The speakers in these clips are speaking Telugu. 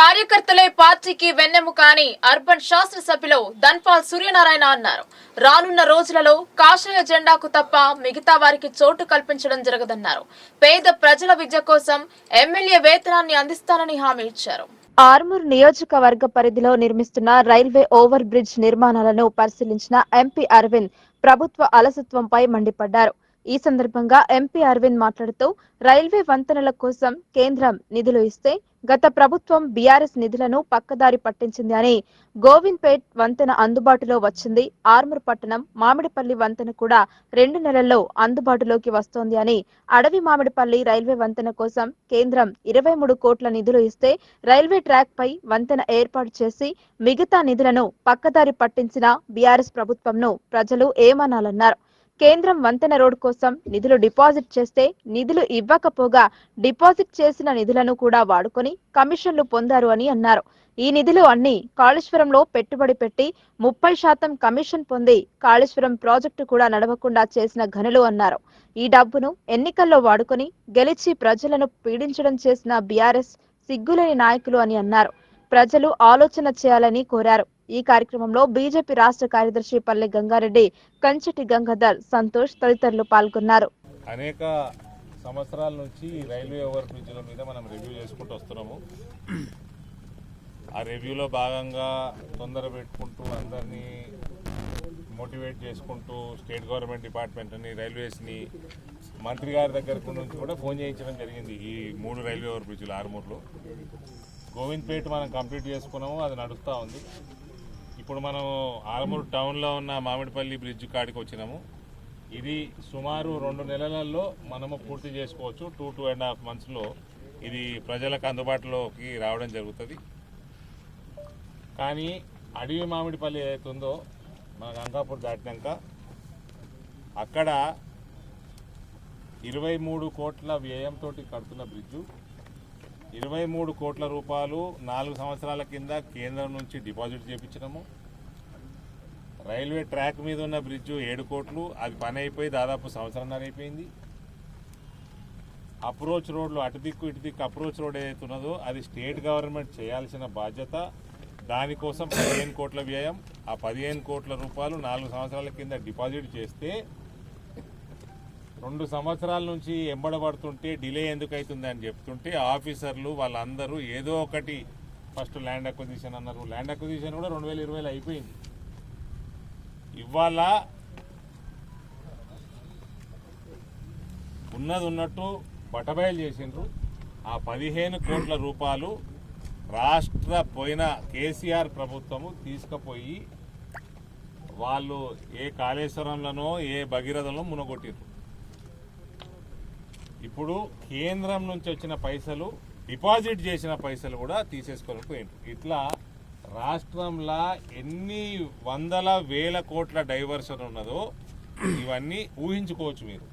కార్యకర్తలే పార్టీకి వెన్నెము కాని అర్బన్ శాసనసభ్యులు ధన్పాల్ సూర్యనారాయణ అన్నారు. రానున్న రోజులలో కాషాయ జెండాకు తప్ప మిగతా వారికి చోటు కల్పించడం జరగదన్నారు. పేద ప్రజల విద్య కోసం ఎమ్మెల్యే వేతనాన్ని అందిస్తానని హామీ ఇచ్చారు. ఆర్మూర్ నియోజకవర్గ పరిధిలో నిర్మిస్తున్న రైల్వే ఓవర్ బ్రిడ్జ్ నిర్మాణాలను పరిశీలించిన ఎంపీ అరవింద్ ప్రభుత్వ అలసత్వంపై మండిపడ్డారు. ఈ సందర్భంగా ఎంపీ అరవింద్ మాట్లాడుతూ రైల్వే వంతెనల కోసం కేంద్రం నిధులు ఇస్తే గత ప్రభుత్వం బీఆర్ఎస్ నిధులను పక్కదారి పట్టించింది అని. గోవింద్పేట్ వంతెన అందుబాటులో వచ్చింది. ఆర్మూర్ పట్టణం మామిడిపల్లి వంతెన కూడా రెండు నెలల్లో అందుబాటులోకి వస్తోంది అని. అడవి మామిడిపల్లి రైల్వే వంతెన కోసం కేంద్రం ఇరవై మూడు కోట్ల నిధులు ఇస్తే రైల్వే ట్రాక్ పై వంతెన ఏర్పాటు చేసి మిగతా నిధులను పక్కదారి పట్టించిన బీఆర్ఎస్ ప్రభుత్వంను ప్రజలు ఏమనాలన్నారు. కేంద్రం వంతెన రోడ్ కోసం నిధులు డిపాజిట్ చేస్తే నిధులు ఇవ్వకపోగా డిపాజిట్ చేసిన నిధులను కూడా వాడుకొని కమిషన్లు పొందారు అని అన్నారు. ఈ నిధులు అన్ని కాళేశ్వరంలో పెట్టుబడి పెట్టి ముప్పై శాతం కమిషన్ పొంది కాళేశ్వరం ప్రాజెక్టు కూడా నడవకుండా చేసిన ఘనులు అన్నారు. ఈ డబ్బును ఎన్నికల్లో వాడుకొని గెలిచి ప్రజలను పీడించడం చేసిన బీఆర్ఎస్ సిగ్గులేని నాయకులు అని అన్నారు. ప్రజలు ఆలోచన చేయాలని కోరారు. ఈ కార్యక్రమంలో బీజేపీ రాష్ట్ర కార్యదర్శి పల్లె గంగారెడ్డి కంచెటి గంగాధర్ సంతోష్ తదితరులు పాల్గొన్నారు. అనేక సంవత్సరాల నుంచి రైల్వే ఓవర్ బ్రిడ్జ్ల మీద మనం రివ్యూ చేసుకుంటూ వస్తున్నాము. ఆ రివ్యూలో భాగంగా తొందర పెట్టుకుంటూ అందరినీ మోటివేట్ చేసుకుంటూ స్టేట్ గవర్నమెంట్ డిపార్ట్మెంట్ని రైల్వేస్ని మంత్రి గారి దగ్గర నుంచి కూడా ఫోన్ చేయించడం జరిగింది ఈ మూడు రైల్వే ఓవర్ బ్రిడ్జ్లు ఆరుమూరులో. గోవింద్పేట మనం కంప్లీట్ చేసుకున్నాము అది నడుస్తూ ఉంది. ఇప్పుడు మనం ఆలమూరు టౌన్లో ఉన్న మామిడిపల్లి బ్రిడ్జ్ కాడికి వచ్చినాము. ఇది సుమారు రెండు నెలలలో మనము పూర్తి చేసుకోవచ్చు. టూ టూ అండ్ హాఫ్ మంత్స్లో ఇది ప్రజలకు అందుబాటులోకి రావడం జరుగుతుంది. కానీ అడవి మామిడిపల్లి ఏదైతుందో ఉందో మన గంగాపూర్ దాటినాక అక్కడ ఇరవై మూడు కోట్ల వ్యయంతో కడుతున్న బ్రిడ్జు. ఇరవై మూడు కోట్ల రూపాయలు నాలుగు సంవత్సరాల కింద కేంద్రం నుంచి డిపాజిట్ చేయించడము రైల్వే ట్రాక్ మీద ఉన్న బ్రిడ్జ్ ఏడు కోట్లు. అది పని అయిపోయి దాదాపు సంవత్సరంన్నర అయిపోయింది. అప్రోచ్ రోడ్లు అటు దిక్కు ఇటు దిక్కు అప్రోచ్ రోడ్ ఏదైతే ఉన్నదో అది స్టేట్ గవర్నమెంట్ చేయాల్సిన బాధ్యత. దానికోసం పదిహేను కోట్ల వ్యయం. ఆ పదిహేను కోట్ల రూపాయలు నాలుగు సంవత్సరాల కింద డిపాజిట్ చేస్తే రెండు సంవత్సరాల నుంచి ఎంబడబడుతుంటే డిలే ఎందుకు అవుతుంది అని చెప్తుంటే ఆఫీసర్లు వాళ్ళందరూ ఏదో ఒకటి ఫస్ట్ ల్యాండ్ అక్విజిషన్ అన్నారు. ల్యాండ్ అక్విజిషన్ కూడా రెండు వేల ఇరవైలో అయిపోయింది. ఇవాళ ఉన్నది ఉన్నట్టు బటబయలు చేసిండ్రు. ఆ పదిహేను కోట్ల రూపాయలు రాష్ట్ర పోయిన కేసీఆర్ ప్రభుత్వము తీసుకుపోయి వాళ్ళు ఏ కాళేశ్వరంలోనో ఏ భగీరథంలో మునగొట్టిండ్రు ఇప్పుడు కేంద్రం నుంచి వచ్చిన పైసలు డిపాజిట్ చేసిన పైసలు కూడా తీసేసుకొని పోయిండ్రు ఇట్లా రాష్ట్రంలో ఎన్ని వందల వేల కోట్ల డైవర్షన్ ఉన్నదో ఇవన్నీ ఊహించుకోవచ్చు మీరు.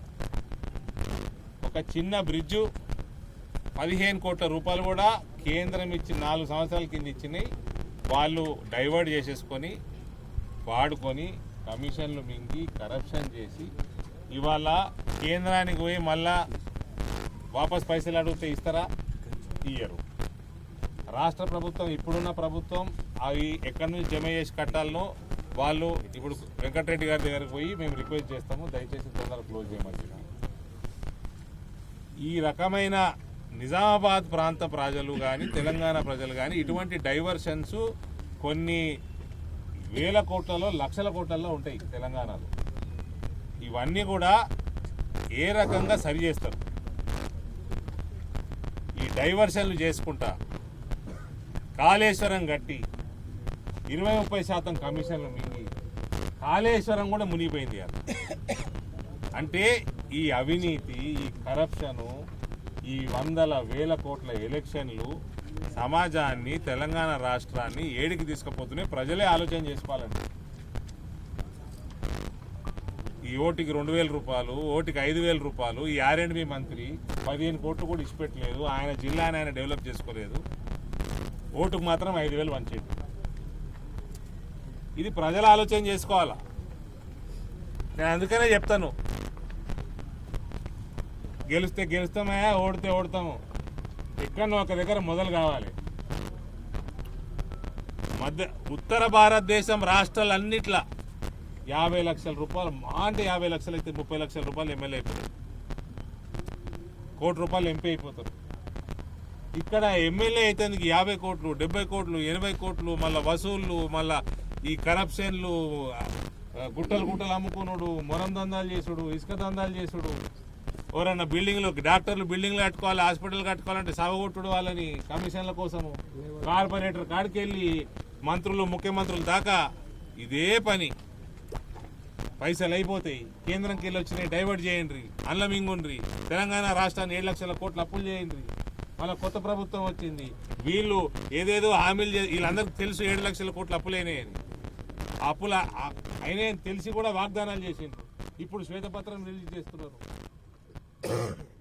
ఒక చిన్న బ్రిడ్జు పదిహేను కోట్ల రూపాయలు కూడా కేంద్రం ఇచ్చి నాలుగు సంవత్సరాల కింద ఇచ్చినాయి. వాళ్ళు డైవర్ట్ చేసేసుకొని వాడుకొని కమిషన్లు మింగి కరప్షన్ చేసి ఇవాళ కేంద్రానికి పోయి మళ్ళా వాపస్ పైసలు అడిగితే ఇస్తారా? ఇయ్యరు. రాష్ట్ర ప్రభుత్వం ఇప్పుడున్న ప్రభుత్వం అవి ఎక్కడి నుంచి జమ చేసి కట్టాలనో వాళ్ళు ఇప్పుడు వెంకటరెడ్డి గారి దగ్గరకు పోయి మేము రిక్వెస్ట్ చేస్తాము. దయచేసి తొందరగా క్లోజ్ చేయమని ఈ రకమైన నిజామాబాద్ ప్రాంత ప్రజలు కానీ తెలంగాణ ప్రజలు కానీ ఇటువంటి డైవర్షన్స్ కొన్ని వేల కోట్లలో లక్షల కోట్లలో ఉంటాయి తెలంగాణలో. ఇవన్నీ కూడా ఏ రకంగా సరి చేస్తారు? డైవర్షన్లు చేసుకుంటా. కాళేశ్వరం కట్టి ఇరవై ముప్పై శాతం కమిషన్లు మింగి కాళేశ్వరం కూడా మునిగిపోయింది అది అంటే ఈ అవినీతి ఈ కరప్షను ఈ వందల వేల కోట్ల ఎలక్షన్లు సమాజాన్ని తెలంగాణ రాష్ట్రాన్ని ఏడికి తీసుకుపోతున్నాయి ప్రజలే ఆలోచన చేసుకోవాలండి. ఈ ఓటికి రెండు వేల రూపాయలు ఓటికి ఐదు వేల రూపాయలు ఈ ఆర్ఎండ్బి మంత్రి పదిహేను కోట్లు కూడా ఇచ్చిపెట్టలేదు. ఆయన జిల్లాని ఆయన డెవలప్ చేసుకోలేదు. ఓటుకు మాత్రం ఐదు వేలు వంచేది ఇది ప్రజల ఆలోచన చేసుకోవాలా? నేను అందుకనే చెప్తాను. గెలిస్తే గెలుస్తామయ్యా ఓడితే ఓడతాము. ఎక్కడో ఒక దగ్గర మొదలు కావాలి. మధ్య ఉత్తర భారతదేశం రాష్ట్రాలన్నిట్లా యాభై లక్షల రూపాయలు మా అంటే యాభై లక్షలు అయితే ముప్పై లక్షల రూపాయలు ఎమ్మెల్యే అయిపోతారు కోటి రూపాయలు ఎంపీ అయిపోతారు. ఇక్కడ ఎమ్మెల్యే అయితే యాభై కోట్లు డెబ్బై కోట్లు ఎనభై కోట్లు మళ్ళా వసూళ్ళు మళ్ళా ఈ కరప్షన్లు గుట్టలు గుట్టలు అమ్ముకునుడు మొరం దందాలు చేసుడు ఇసుక దందాలు చేసుడు. ఎవరన్నా బిల్డింగ్లు డాక్టర్లు బిల్డింగ్లు కట్టుకోవాలి హాస్పిటల్ కట్టుకోవాలంటే సాగొట్టుడు వాళ్ళని కమిషన్ల కోసము. కార్పొరేటర్ కాడికి వెళ్ళి మంత్రులు ముఖ్యమంత్రులు దాకా ఇదే పని. పైసలు అయిపోతాయి. కేంద్రంకి వెళ్ళి వచ్చినాయి డైవర్ట్ చేయండి అల్లమింగుండ్రి తెలంగాణ రాష్ట్రాన్ని ఏడు లక్షల కోట్లు అప్పులు చేయండి మళ్ళీ కొత్త ప్రభుత్వం వచ్చింది. వీళ్ళు ఏదేదో హామీలు చే- వీళ్ళందరికీ తెలుసు ఏడు లక్షల కోట్లు అప్పులైనాయని అప్పుల అయినాయని తెలిసి కూడా వాగ్దానాలు చేసిండ్రు. ఇప్పుడు శ్వేతపత్రం రిలీజ్ చేస్తున్నారు.